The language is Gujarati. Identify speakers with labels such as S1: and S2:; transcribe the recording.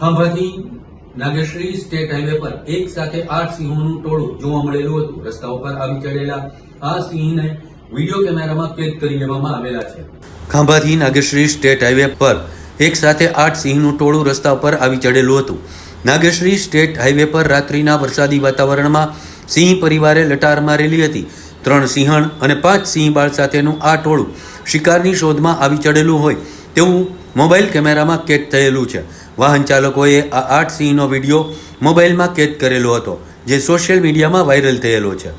S1: ખાંભાથી નાગેશ્રી સ્ટેટ હાઈવે પર એક સાથે આઠ સિંહોનું ટોળું જોવા મળેલું હતું. રસ્તા ઉપર આવી ચડેલા આ સિંહને વીડિયો કેમેરામાં કેદ કરી લેવામાં આવેલા છે. ખાંભાથી નાગેશ્રી સ્ટેટ હાઈવે પર એક સાથે આઠ સિંહનું ટોળું રસ્તા પર આવી ચડેલું હતું. નાગેશ્રી સ્ટેટ હાઈવે પર રાત્રિના વરસાદી વાતાવરણમાં સિંહ પરિવારે લટાર મારેલી હતી. ત્રણ સિંહણ અને પાંચ સિંહ બાળ સાથેનું આ ટોળું શિકારની શોધમાં આવી ચડેલું હોય તેવું મોબાઈલ કેમેરામાં કેદ થયેલું છે. વાહન ચાલકોએ આ આઠ સિંહનો વીડિયો મોબાઈલમાં કેદ કરેલો હતો, જે સોશિયલ મીડિયામાં વાયરલ થયેલો છે.